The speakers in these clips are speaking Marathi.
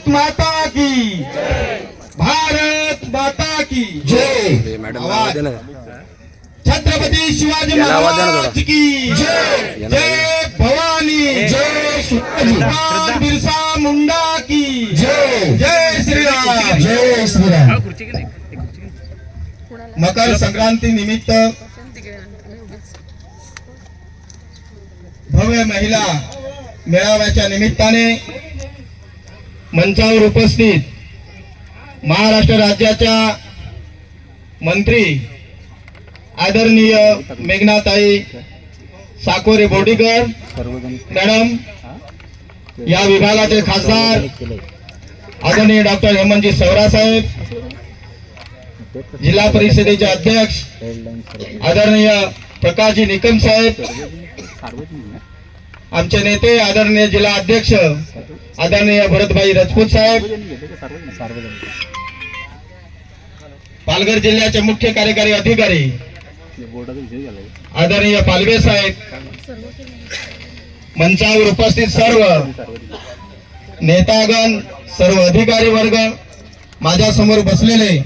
भारत माता की। भारत माता की। जय। मॅडम छत्रपती शिवाजी महाराज. की। याला जय भवानी। जय भगवान बिरसा मुंडा की। जय। जय श्रीराम। जय श्रीराम। मकर संक्रांती निमित्त भव्य महिला मेळाव्याच्या निमित्ताने मंचावर उपस्थित महाराष्ट्र राज्याच्या मंत्री आदरणीय मेघनाताई साकोरे बोडीकर मॅडम या विभागाचे खासदार आदरणीय डॉक्टर हेमंतजी सवरा साहेब जिल्हा परिषदेचे अध्यक्ष आदरणीय प्रकाशजी निकम साहेब आमचे नेते आदरणीय जिल्हा अध्यक्ष आदरणीय भरतभाई राजपूत साहेब पालघर जिल्ह्याचे मुख्य कार्यकारी अधिकारी आदरणीय पालवे साहेब मंचावर उपस्थित सर्व नेतागण सर्व अधिकारी वर्ग माझ्यासमोर बसलेले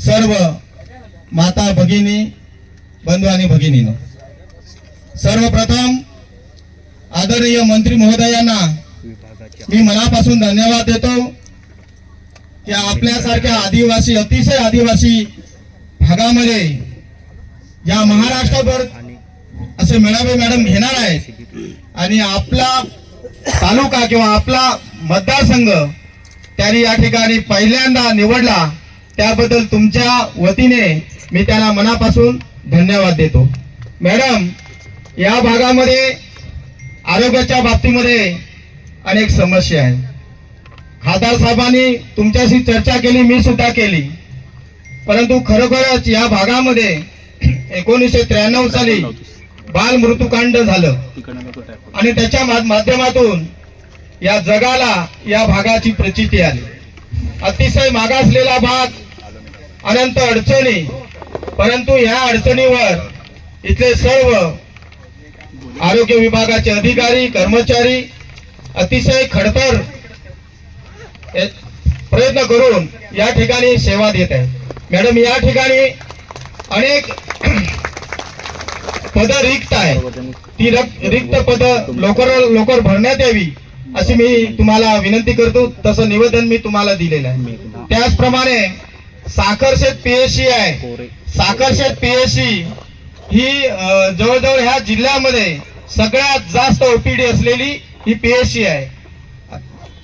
सर्व माता भगिनी बंधू आणि भगिनीनो सर्वप्रथम आदरणीय मंत्री महोदयांना मी मनापासून धन्यवाद देतो की आपल्यासारख्या आदिवासी अतिशय आदिवासी भागामध्ये या महाराष्ट्रभर असे मेळावे मॅडम घेणार आहेत. आणि आपला तालुका किंवा आपला मतदारसंघ त्यांनी या ठिकाणी पहिल्यांदा निवडला त्याबद्दल तुमच्या वतीने मी त्याला मनापासून धन्यवाद देतो. मॅडम या भागामध्ये आरोग्याच्या बाबतीमध्ये अनेक समस्या आहेत खासदार साहेबांनी तुमच्याशी चर्चा केली मी सुद्धा केली. परंतु खरोखरच या भागामध्ये एकोणीसशे त्र्याण्णव साली बाल मृत्यूकांड झालं. आणि त्याच्या माध्यमातून या जगाला या भागाची प्रचिती आली. अतिशय मागासलेला भाग अनंत अडचणी. परंतु ह्या अडचणीवर इथले सर्व आरोग्य विभागाचे अधिकारी कर्मचारी अतिशय खडतर प्रयत्न करून या ठिकाणी सेवा देत आहे. मॅडम या ठिकाणी अनेक पद रिक्त आहे ती रिक्त पद लवकर लवकर भरण्यात यावी अशी मी तुम्हाला विनंती करतो. तसं निवेदन मी तुम्हाला दिलेलं आहे. त्याचप्रमाणे साखरशेत पीएससी आहे. साखरशेत पीएससी ही जवळजवळ ह्या जिल्ह्यामध्ये सगळ्यात जास्त ओपीडी असलेली ही पीएससी आहे.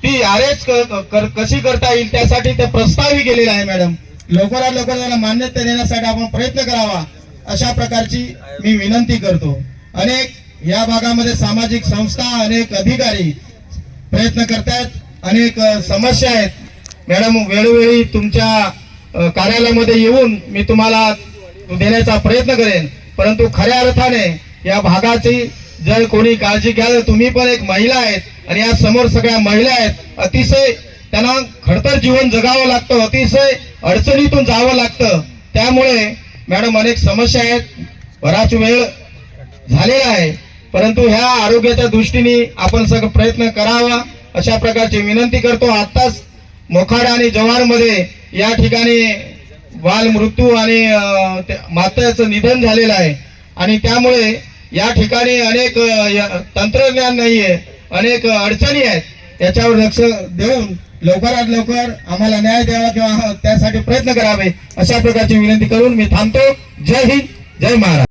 ती आरेच कशी करता येईल त्यासाठी ते प्रस्तावही केलेलं आहे मॅडम. लवकरात लवकर त्याला मान्यता देण्यासाठी आपण प्रयत्न करावा अशा प्रकारची मी विनंती करतो. अनेक या भागामध्ये सामाजिक संस्था अनेक अधिकारी प्रयत्न करतायत अनेक समस्या आहेत. मॅडम वेळोवेळी तुमच्या कार्यालयामध्ये येऊन मी तुम्हाला देण्याचा प्रयत्न करेन. परंतु खऱ्या अर्थाने या भागाची जर कोणी काळजी घ्याल तुम्ही पण एक महिला आहेत आणि या समोर सगळ्या महिला आहेत अतिशय त्यांना खडतर जीवन जगावं लागतं अतिशय अडचणीतून जावं लागतं. त्यामुळे मॅडम अनेक समस्या आहेत. बराच वेळ झालेला आहे. परंतु ह्या आरोग्याच्या दृष्टीने आपण सगळं प्रयत्न करावा. अशा प्रकारची विनंती करतो. आत्ताच मोखाडा आणि जव्हारमध्ये या ठिकाणी बाल मृत्यू आणि मात्याचं निधन झालेलं आहे. आणि त्यामुळे या ठिकाणी अनेक तंत्रज्ञान नाहीये अनेक अडचणी आहेत. याच्यावर लक्ष देऊन लवकरात लवकर आम्हाला न्याय द्यावा किंवा त्यासाठी प्रयत्न करावे अशा प्रकारची विनंती करून मी थांबतो. जय हिंद जय महाराज